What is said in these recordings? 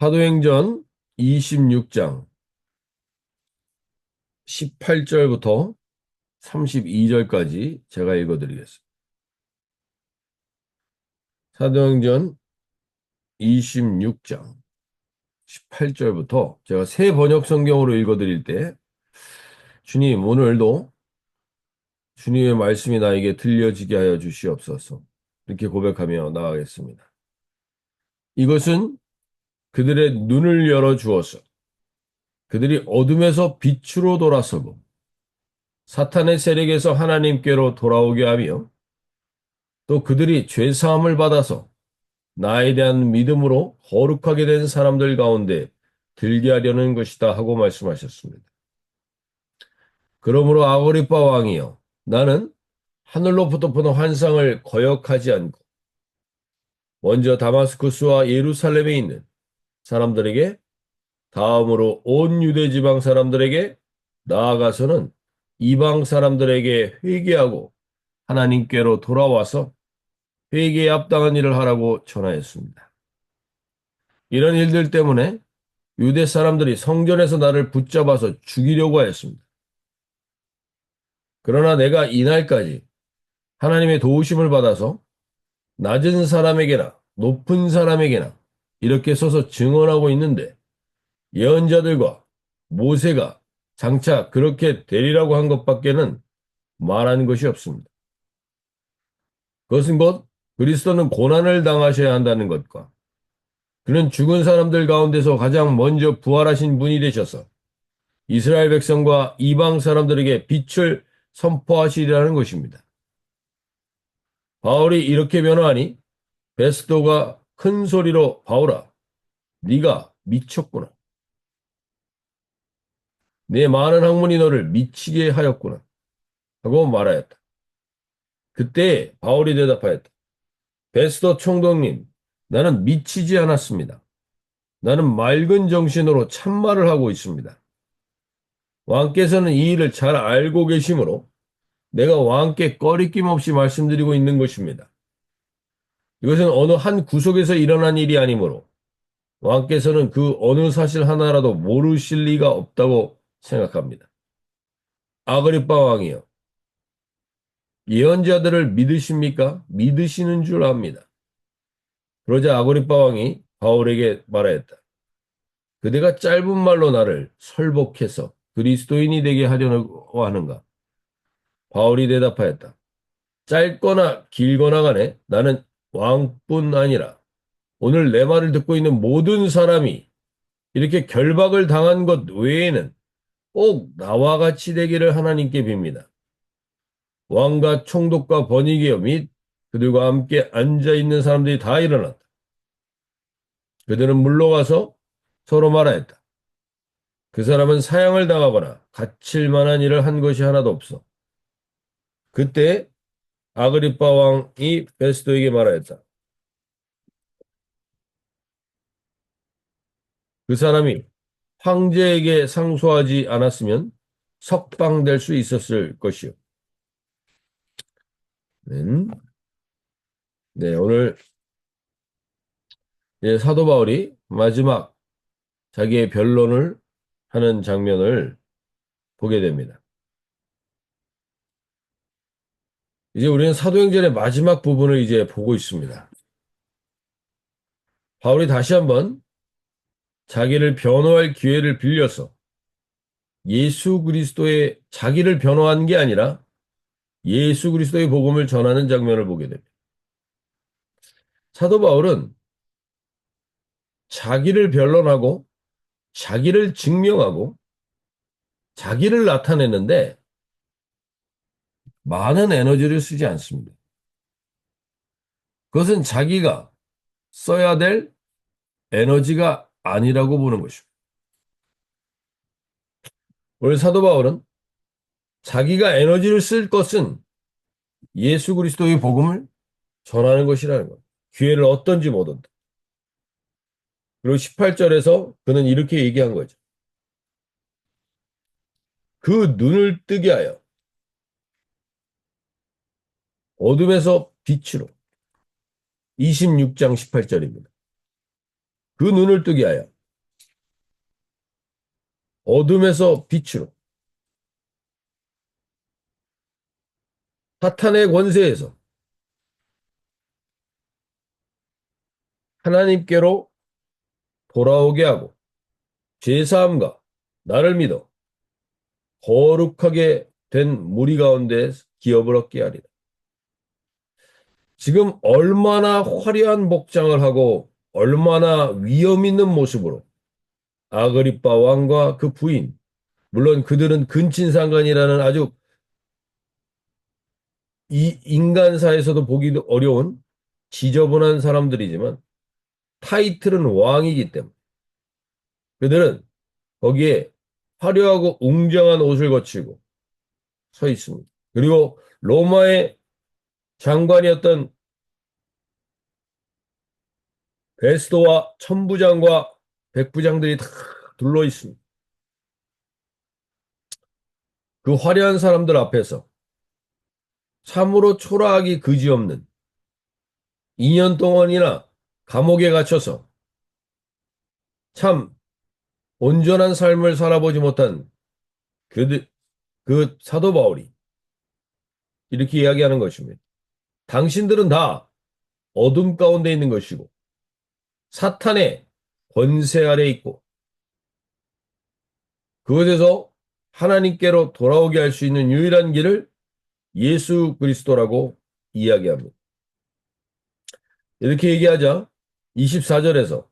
사도행전 26장 18절부터 32절까지 제가 읽어드리겠습니다. 사도행전 26장 18절부터 제가 새 번역 성경으로 읽어드릴 때 주님 오늘도 주님의 말씀이 나에게 들려지게 하여 주시옵소서 이렇게 고백하며 나아가겠습니다. 이것은 그들의 눈을 열어 주어서 그들이 어둠에서 빛으로 돌아서고 사탄의 세력에서 하나님께로 돌아오게 하며 또 그들이 죄사함을 받아서 나에 대한 믿음으로 거룩하게 된 사람들 가운데 들게 하려는 것이다 하고 말씀하셨습니다. 그러므로 아고리파 왕이여 나는 하늘로부터 보는 환상을 거역하지 않고 먼저 다마스쿠스와 예루살렘에 있는 사람들에게 다음으로 온 유대 지방 사람들에게 나아가서는 이방 사람들에게 회개하고 하나님께로 돌아와서 회개에 합당한 일을 하라고 전하였습니다. 이런 일들 때문에 유대 사람들이 성전에서 나를 붙잡아서 죽이려고 하였습니다. 그러나 내가 이날까지 하나님의 도우심을 받아서 낮은 사람에게나 높은 사람에게나 이렇게 서서 증언하고 있는데 예언자들과 모세가 장차 그렇게 되리라고 한 것밖에는 말한 것이 없습니다. 그것은 곧 그리스도는 고난을 당하셔야 한다는 것과 그는 죽은 사람들 가운데서 가장 먼저 부활하신 분이 되셔서 이스라엘 백성과 이방 사람들에게 빛을 선포하시리라는 것입니다. 바울이 이렇게 변호하니 베스도가 큰 소리로 바울아 네가 미쳤구나. 내 많은 학문이 너를 미치게 하였구나. 하고 말하였다. 그때 바울이 대답하였다. 베스도 총독님, 나는 미치지 않았습니다. 나는 맑은 정신으로 참말을 하고 있습니다. 왕께서는 이 일을 잘 알고 계시므로 내가 왕께 꺼리낌 없이 말씀드리고 있는 것입니다. 이것은 어느 한 구석에서 일어난 일이 아니므로 왕께서는 그 어느 사실 하나라도 모르실 리가 없다고 생각합니다. 아그리파 왕이요. 예언자들을 믿으십니까? 믿으시는 줄 압니다. 그러자 아그리파 왕이 바울에게 말하였다. 그대가 짧은 말로 나를 설복해서 그리스도인이 되게 하려고 하는가? 바울이 대답하였다. 짧거나 길거나 간에 나는 왕뿐 아니라 오늘 내 말을 듣고 있는 모든 사람이 이렇게 결박을 당한 것 외에는 꼭 나와 같이 되기를 하나님께 빕니다. 왕과 총독과 번이기여 및 그들과 함께 앉아 있는 사람들이 다 일어났다. 그들은 물러가서 서로 말하였다. 그 사람은 사형을 당하거나 갇힐 만한 일을 한 것이 하나도 없어. 그때 아그리파 왕이 베스도에게 말하였다. 그 사람이 황제에게 상소하지 않았으면 석방될 수 있었을 것이요. 네, 오늘 사도 바울이 마지막 자기의 변론을 하는 장면을 보게 됩니다. 이제 우리는 사도행전의 마지막 부분을 이제 보고 있습니다. 바울이 다시 한번 자기를 변호할 기회를 빌려서 예수 그리스도의 자기를 변호한 게 아니라 예수 그리스도의 복음을 전하는 장면을 보게 됩니다. 사도 바울은 자기를 변론하고 자기를 증명하고 자기를 나타내는데 많은 에너지를 쓰지 않습니다. 그것은 자기가 써야 될 에너지가 아니라고 보는 것입니다. 오늘 사도 바울은 자기가 에너지를 쓸 것은 예수 그리스도의 복음을 전하는 것이라는 것. 기회를 얻던지 못 얻든. 그리고 18절에서 그는 이렇게 얘기한 거죠. 그 눈을 뜨게 하여 어둠에서 빛으로 26장 18절입니다. 그 눈을 뜨게 하여 어둠에서 빛으로 사탄의 권세에서 하나님께로 돌아오게 하고 죄사함과 나를 믿어 거룩하게 된 무리 가운데 기업을 얻게 하리라. 지금 얼마나 화려한 복장을 하고 얼마나 위험 있는 모습으로 아그리빠 왕과 그 부인, 물론 그들은 근친상간이라는 아주 이 인간사에서도 보기 도 어려운 지저분한 사람들이지만 타이틀은 왕이기 때문에 그들은 거기에 화려하고 웅장한 옷을 거치고 서 있습니다. 그리고 로마의 장관이었던 베스도와 천부장과 백부장들이 다 둘러 있습니다. 그 화려한 사람들 앞에서 참으로 초라하기 그지없는 2년 동안이나 감옥에 갇혀서 참 온전한 삶을 살아보지 못한 그, 그 사도 바울이 이렇게 이야기하는 것입니다. 당신들은 다 어둠 가운데 있는 것이고 사탄의 권세 아래 있고 그것에서 하나님께로 돌아오게 할 수 있는 유일한 길을 예수 그리스도라고 이야기합니다. 이렇게 얘기하자 24절에서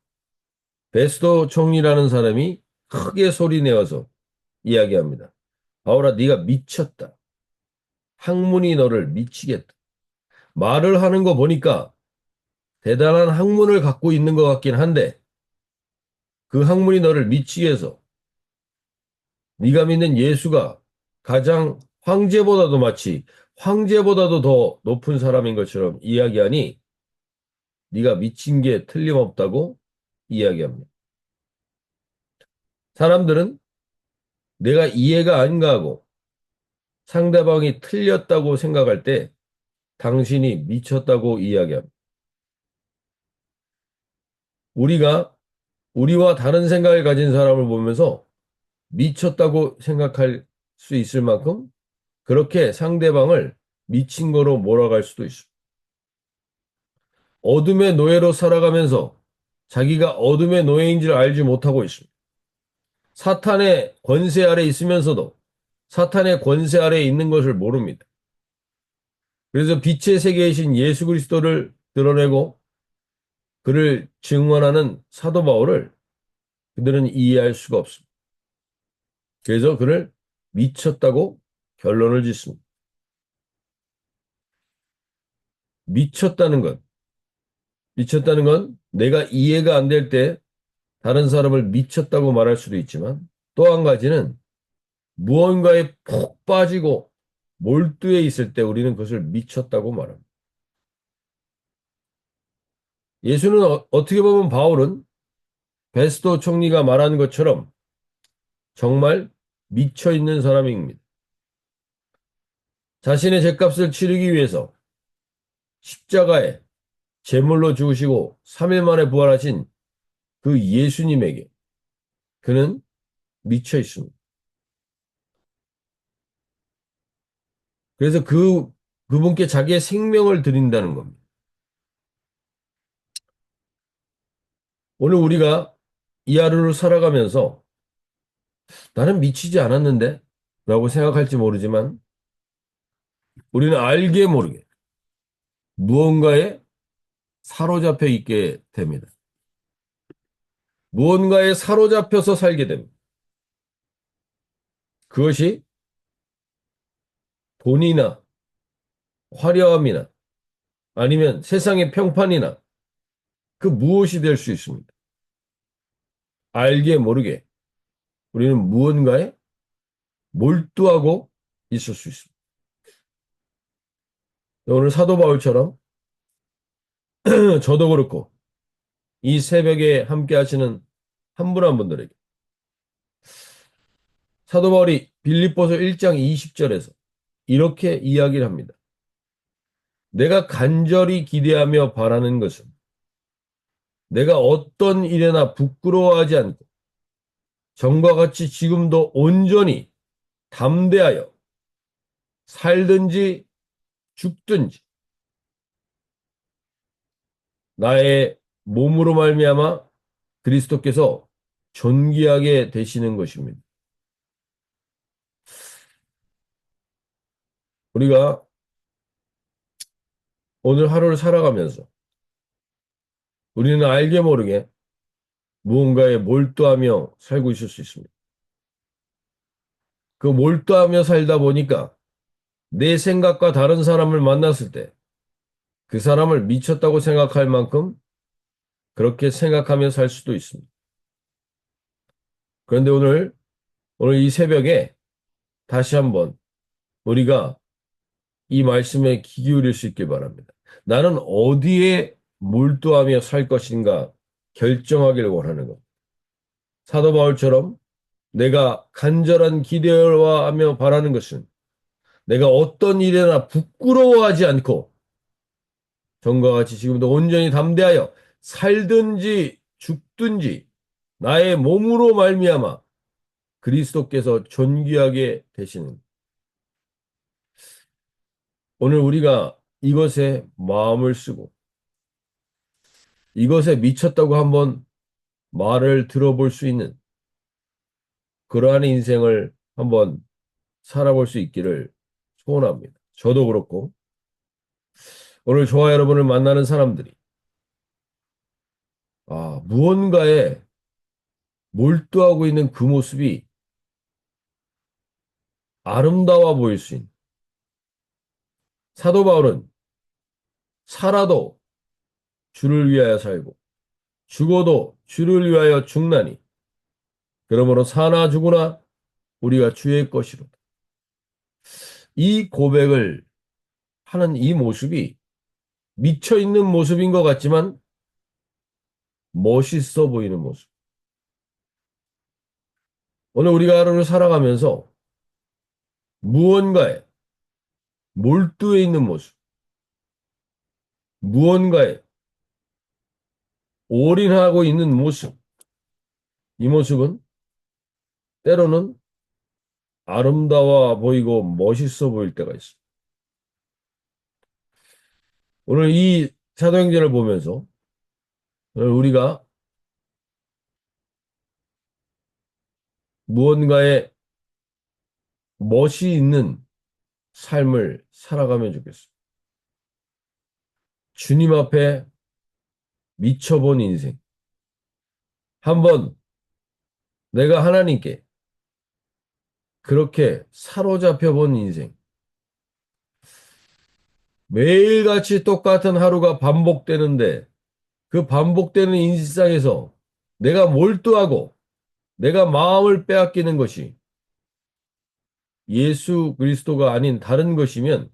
베스도 총리라는 사람이 크게 소리 내어서 이야기합니다. 바울아 네가 미쳤다. 학문이 너를 미치겠다. 말을 하는 거 보니까 대단한 학문을 갖고 있는 것 같긴 한데 그 학문이 너를 미치게 해서 네가 믿는 예수가 가장 황제보다도 마치 황제보다도 더 높은 사람인 것처럼 이야기하니 네가 미친 게 틀림없다고 이야기합니다. 사람들은 내가 이해가 안 가고 상대방이 틀렸다고 생각할 때 당신이 미쳤다고 이야기합니다. 우리가 우리와 다른 생각을 가진 사람을 보면서 미쳤다고 생각할 수 있을 만큼 그렇게 상대방을 미친 거로 몰아갈 수도 있습니다. 어둠의 노예로 살아가면서 자기가 어둠의 노예인 줄 알지 못하고 있습니다. 사탄의 권세 아래 있으면서도 사탄의 권세 아래 있는 것을 모릅니다. 그래서 빛의 세계이신 예수 그리스도를 드러내고 그를 증언하는 사도 바울을 그들은 이해할 수가 없습니다. 그래서 그를 미쳤다고 결론을 짓습니다. 미쳤다는 것. 미쳤다는 건 내가 이해가 안 될 때 다른 사람을 미쳤다고 말할 수도 있지만 또 한 가지는 무언가에 푹 빠지고 몰두해 있을 때 우리는 그것을 미쳤다고 말합니다. 예수는 어, 떻게 보면 바울은 베스도 총리가 말한 것처럼 정말 미쳐 있는 사람입니다. 자신의 죄값을 치르기 위해서 십자가에 제물로 죽으시고 3일 만에 부활하신 그 예수님에게 그는 미쳐 있습니다. 그래서 그, 그분께 자기의 생명을 드린다는 겁니다. 오늘 우리가 이 하루를 살아가면서 나는 미치지 않았는데 라고 생각할지 모르지만 우리는 알게 모르게 무언가에 사로잡혀 있게 됩니다. 무언가에 사로잡혀서 살게 됩니다. 그것이 돈이나 화려함이나 아니면 세상의 평판이나 그 무엇이 될 수 있습니다. 알게 모르게 우리는 무언가에 몰두하고 있을 수 있습니다. 오늘 사도 바울처럼 저도 그렇고 이 새벽에 함께 하시는 한 분한 분들에게 사도 바울이 빌립보서 1장 20절에서 이렇게 이야기를 합니다. 내가 간절히 기대하며 바라는 것은 내가 어떤 일에나 부끄러워하지 않고 전과 같이 지금도 온전히 담대하여 살든지 죽든지 나의 몸으로 말미암아 그리스도께서 존귀하게 되시는 것입니다. 우리가 오늘 하루를 살아가면서 우리는 알게 모르게 무언가에 몰두하며 살고 있을 수 있습니다. 그 몰두하며 살다 보니까 내 생각과 다른 사람을 만났을 때 그 사람을 미쳤다고 생각할 만큼 그렇게 생각하며 살 수도 있습니다. 그런데 오늘, 오늘 이 새벽에 다시 한번 우리가 이 말씀에 귀 기울일 수 있길 바랍니다. 나는 어디에 몰두하며 살 것인가 결정하기를 원하는 것. 사도 바울처럼 내가 간절한 기대와 하며 바라는 것은 내가 어떤 일에나 부끄러워하지 않고 전과 같이 지금도 온전히 담대하여 살든지 죽든지 나의 몸으로 말미암아 그리스도께서 존귀하게 되시는 오늘 우리가 이것에 마음을 쓰고 이것에 미쳤다고 한번 말을 들어볼 수 있는 그러한 인생을 한번 살아볼 수 있기를 소원합니다. 저도 그렇고 오늘 저와 여러분을 만나는 사람들이 아, 무언가에 몰두하고 있는 그 모습이 아름다워 보일 수 있는 사도 바울은 살아도 주를 위하여 살고 죽어도 주를 위하여 죽나니 그러므로 사나 죽으나 우리가 주의 것이로다. 이 고백을 하는 이 모습이 미쳐 있는 모습인 것 같지만 멋있어 보이는 모습. 오늘 우리가 하루를 살아가면서 무언가에 몰두해 있는 모습, 무언가에 올인하고 있는 모습, 이 모습은 때로는 아름다워 보이고 멋있어 보일 때가 있어. 오늘 이 사도행전을 보면서 우리가 무언가에 멋이 있는 삶을 살아가면 좋겠어. 주님 앞에 미쳐본 인생. 한번 내가 하나님께 그렇게 사로잡혀 본 인생. 매일같이 똑같은 하루가 반복되는데 그 반복되는 인생상에서 내가 몰두하고 내가 마음을 빼앗기는 것이 예수 그리스도가 아닌 다른 것이면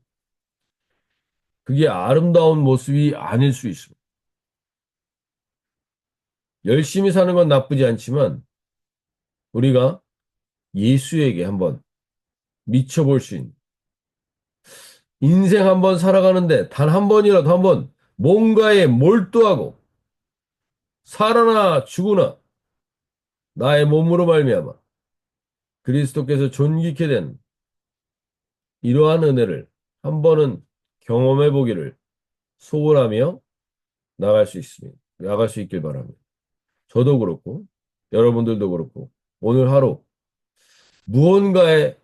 그게 아름다운 모습이 아닐 수 있습니다. 열심히 사는 건 나쁘지 않지만 우리가 예수에게 한번 미쳐볼 수 있는 인생 한번 살아가는데 단 한 번이라도 한번 뭔가에 몰두하고 살아나 죽으나 나의 몸으로 말미암아 그리스도께서 존귀케 된 이러한 은혜를 한 번은 경험해 보기를 소원하며 나갈 수 있습니다. 나갈 수 있길 바랍니다. 저도 그렇고 여러분들도 그렇고 오늘 하루 무언가에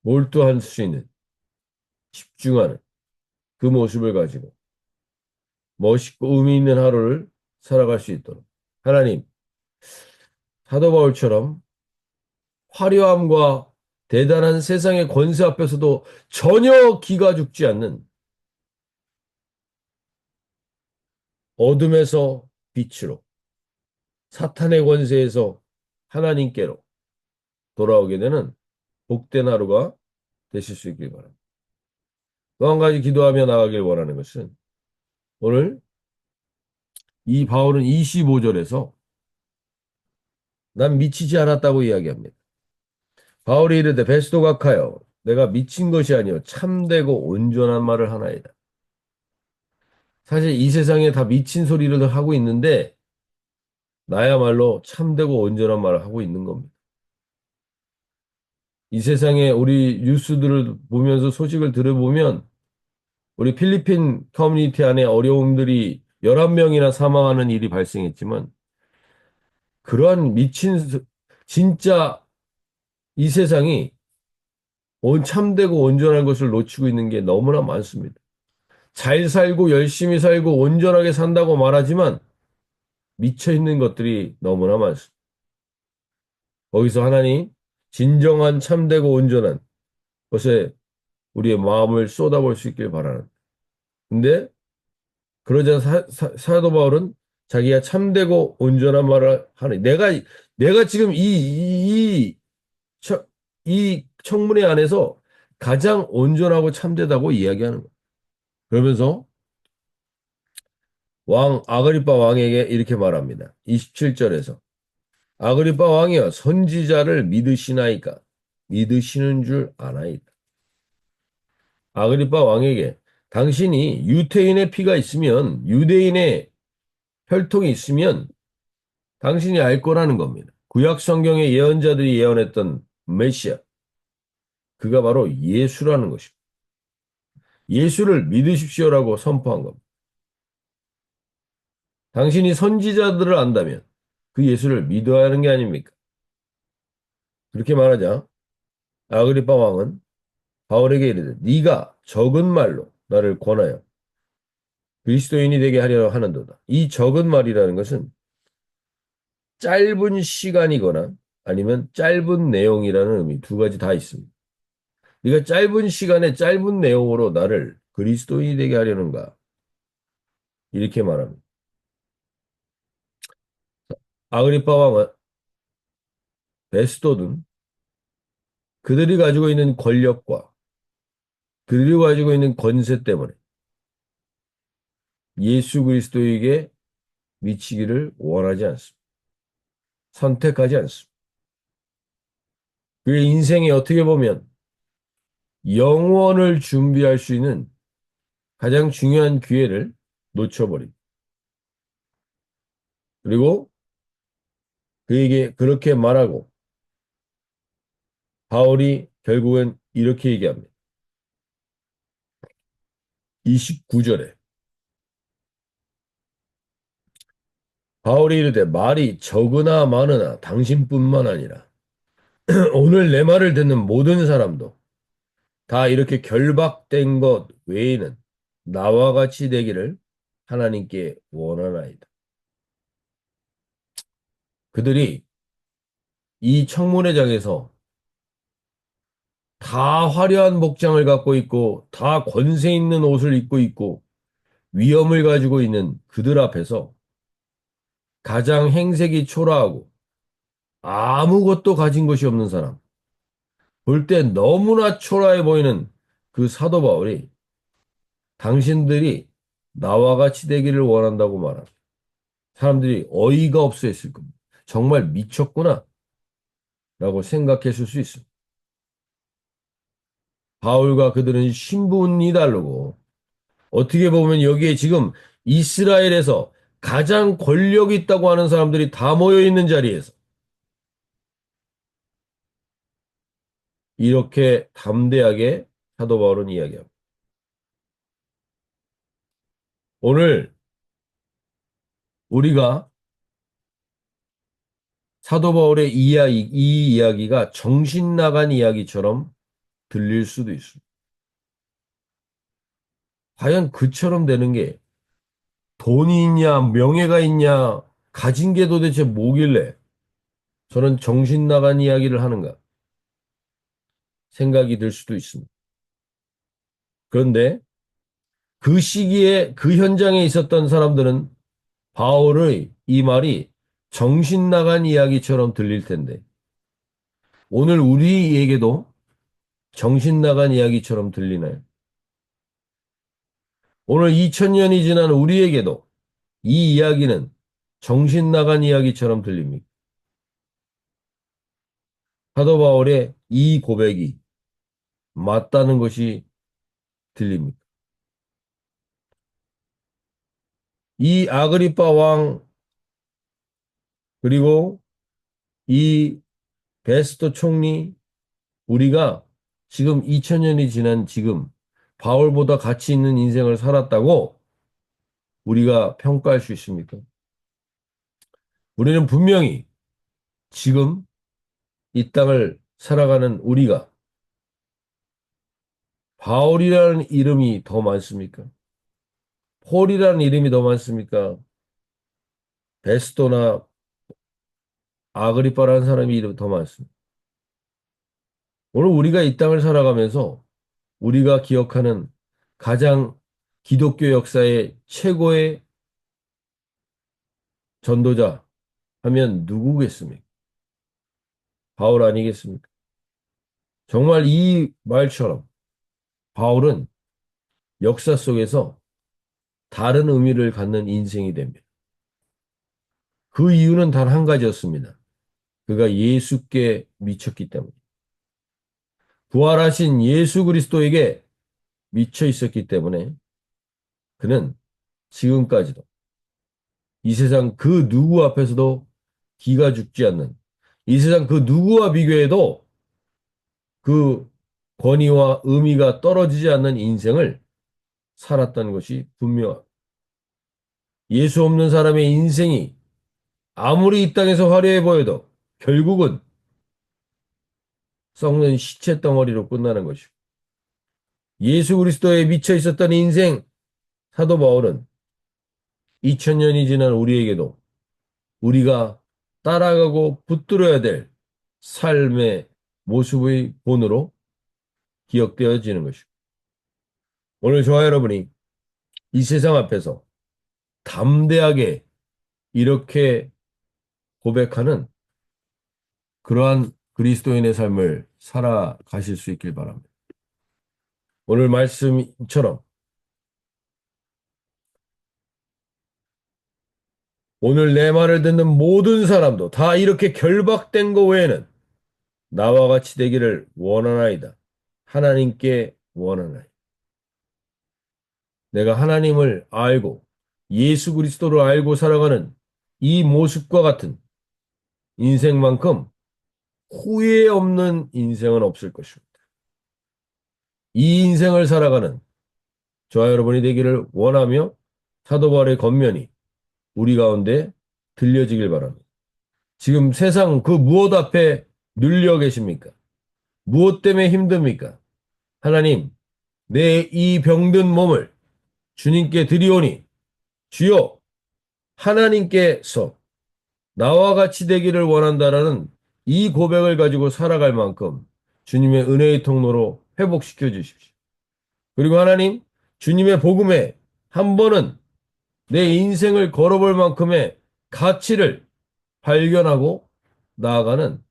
몰두할 수 있는 집중하는 그 모습을 가지고 멋있고 의미 있는 하루를 살아갈 수 있도록 하나님 사도 바울처럼 화려함과 대단한 세상의 권세 앞에서도 전혀 기가 죽지 않는 어둠에서 빛으로 사탄의 권세에서 하나님께로 돌아오게 되는 복된 하루가 되실 수 있길 바랍니다. 또 한 가지 기도하며 나가길 원하는 것은 오늘 이 바울은 25절에서 난 미치지 않았다고 이야기합니다. 바울이 이르되 베스도 각하여 내가 미친 것이 아니요 참되고 온전한 말을 하나이다. 사실 이 세상에 다 미친 소리를 하고 있는데 나야말로 참되고 온전한 말을 하고 있는 겁니다. 이 세상에 우리 뉴스들을 보면서 소식을 들어보면 우리 필리핀 커뮤니티 안에 어려움들이 11명이나 사망하는 일이 발생했지만 그러한 미친 진짜 이 세상이 온 참되고 온전한 것을 놓치고 있는 게 너무나 많습니다. 잘 살고 열심히 살고 온전하게 산다고 말하지만 미쳐 있는 것들이 너무나 많습니다. 거기서 하나님 진정한 참되고 온전한 것에 우리의 마음을 쏟아볼 수 있길 바라는. 근데 그러자 사, 사, 사도 바울은 자기가 참되고 온전한 말을 하는. 내가 내가 지금 이, 이, 이, 이 청문회 안에서 가장 온전하고 참되다고 이야기하는 거예요. 그러면서 왕 아그리파 왕에게 이렇게 말합니다. 27절에서 아그리파 왕이여 선지자를 믿으시나이까 믿으시는 줄 아나이다. 아그리파 왕에게 당신이 유태인의 피가 있으면 유대인의 혈통이 있으면 당신이 알 거라는 겁니다. 구약 성경의 예언자들이 예언했던 메시아 그가 바로 예수라는 것입니다. 예수를 믿으십시오라고 선포한 겁니다. 당신이 선지자들을 안다면 그 예수를 믿어야 하는 게 아닙니까? 그렇게 말하자 아그리파 왕은 바울에게 이르되 네가 적은 말로 나를 권하여 그리스도인이 되게 하려 하는도다. 이 적은 말이라는 것은 짧은 시간이거나 아니면 짧은 내용이라는 의미 두 가지 다 있습니다. 네가 짧은 시간에 짧은 내용으로 나를 그리스도인이 되게 하려는가? 이렇게 말합니다. 아그리파 왕은 베스도든 그들이 가지고 있는 권력과 그들이 가지고 있는 권세 때문에 예수 그리스도에게 미치기를 원하지 않습니다. 선택하지 않습니다. 그의 인생이 어떻게 보면 영원을 준비할 수 있는 가장 중요한 기회를 놓쳐버립니다. 그리고 그에게 그렇게 말하고 바울이 결국은 이렇게 얘기합니다. 29절에 바울이 이르되 말이 적으나 많으나 당신뿐만 아니라 오늘 내 말을 듣는 모든 사람도 다 이렇게 결박된 것 외에는 나와 같이 되기를 하나님께 원하나이다. 그들이 이 청문회장에서 다 화려한 복장을 갖고 있고 다 권세 있는 옷을 입고 있고 위엄을 가지고 있는 그들 앞에서 가장 행색이 초라하고 아무것도 가진 것이 없는 사람, 볼 때 너무나 초라해 보이는 그 사도 바울이 당신들이 나와 같이 되기를 원한다고 말합니다. 사람들이 어이가 없어 했을 겁니다. 정말 미쳤구나. 라고 생각했을 수 있습니다. 바울과 그들은 신분이 다르고 어떻게 보면 여기에 지금 이스라엘에서 가장 권력 있다고 하는 사람들이 다 모여 있는 자리에서 이렇게 담대하게 사도 바울은 이야기합니다. 오늘 우리가 사도 바울의 이야기, 이 이야기가 정신 나간 이야기처럼 들릴 수도 있습니다. 과연 그처럼 되는 게 돈이 있냐, 명예가 있냐, 가진 게 도대체 뭐길래 저는 정신 나간 이야기를 하는가 생각이 들 수도 있습니다. 그런데 그 시기에 그 현장에 있었던 사람들은 바울의 이 말이 정신 나간 이야기처럼 들릴 텐데 오늘 우리에게도 정신 나간 이야기처럼 들리나요? 오늘 2000년이 지난 우리에게도 이 이야기는 정신 나간 이야기처럼 들립니다. 사도 바울의 이 고백이 맞다는 것이 들립니다. 이 아그리파 왕 그리고 이 베스토 총리 우리가 지금 2000년이 지난 지금 바울보다 가치 있는 인생을 살았다고 우리가 평가할 수 있습니까? 우리는 분명히 지금 이 땅을 살아가는 우리가 바울이라는 이름이 더 많습니까? 폴이라는 이름이 더 많습니까? 베스토나 아그리파라는 사람이 이름이 더 많습니다. 오늘 우리가 이 땅을 살아가면서 우리가 기억하는 가장 기독교 역사의 최고의 전도자 하면 누구겠습니까? 바울 아니겠습니까? 정말 이 말처럼 바울은 역사 속에서 다른 의미를 갖는 인생이 됩니다. 그 이유는 단 한 가지였습니다. 그가 예수께 미쳤기 때문에. 부활하신 예수 그리스도에게 미쳐 있었기 때문에 그는 지금까지도 이 세상 그 누구 앞에서도 기가 죽지 않는 이 세상 그 누구와 비교해도 그 권위와 의미가 떨어지지 않는 인생을 살았다는 것이 분명합니다. 예수 없는 사람의 인생이 아무리 이 땅에서 화려해 보여도 결국은 썩는 시체 덩어리로 끝나는 것이고 예수 그리스도에 미쳐 있었던 인생 사도 바울은 2000년이 지난 우리에게도 우리가 따라가고 붙들어야 될 삶의 모습의 본으로 기억되어지는 것이고 오늘 저와 여러분이 이 세상 앞에서 담대하게 이렇게 고백하는 그러한 그리스도인의 삶을 살아가실 수 있길 바랍니다. 오늘 말씀처럼 오늘 내 말을 듣는 모든 사람도 다 이렇게 결박된 거 외에는 나와 같이 되기를 원하나이다. 하나님께 원하나이다. 내가 하나님을 알고 예수 그리스도를 알고 살아가는 이 모습과 같은 인생만큼 후회 없는 인생은 없을 것입니다. 이 인생을 살아가는 저와 여러분이 되기를 원하며 사도 바울의 겉면이 우리 가운데 들려지길 바랍니다. 지금 세상 그 무엇 앞에 눌려 계십니까? 무엇 때문에 힘듭니까? 하나님, 내 이 병든 몸을 주님께 드리오니 주여 하나님께서 나와 같이 되기를 원한다라는 이 고백을 가지고 살아갈 만큼 주님의 은혜의 통로로 회복시켜 주십시오. 그리고 하나님, 주님의 복음에 한 번은 내 인생을 걸어볼 만큼의 가치를 발견하고 나아가는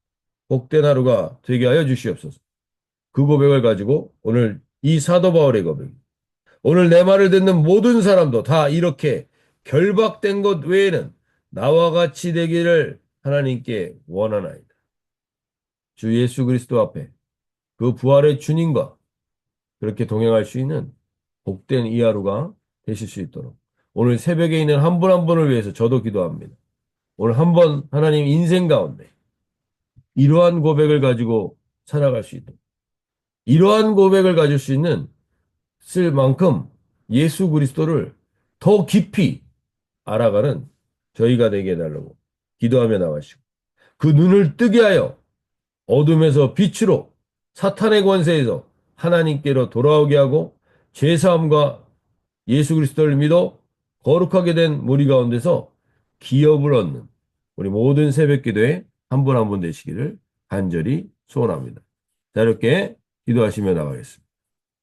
복된 하루가 되게 하여 주시옵소서. 그 고백을 가지고 오늘 이 사도 바울의 고백, 오늘 내 말을 듣는 모든 사람도 다 이렇게 결박된 것 외에는 나와 같이 되기를 하나님께 원하나이다. 주 예수 그리스도 앞에 그 부활의 주님과 그렇게 동행할 수 있는 복된 이 하루가 되실 수 있도록 오늘 새벽에 있는 한 분한 분을 위해서 저도 기도합니다. 오늘 한 번 하나님 인생 가운데 이러한 고백을 가지고 살아갈 수 있도록. 이러한 고백을 가질 수 있는 쓸 만큼 예수 그리스도를 더 깊이 알아가는 저희가 되게 해달라고 기도하며 나가시고 그 눈을 뜨게 하여 어둠에서 빛으로 사탄의 권세에서 하나님께로 돌아오게 하고 죄사함과 예수 그리스도를 믿어 거룩하게 된 무리 가운데서 기업을 얻는 우리 모든 새벽 기도에 한 분 한 분 되시기를 간절히 소원합니다. 자, 이렇게 기도하시며 나가겠습니다.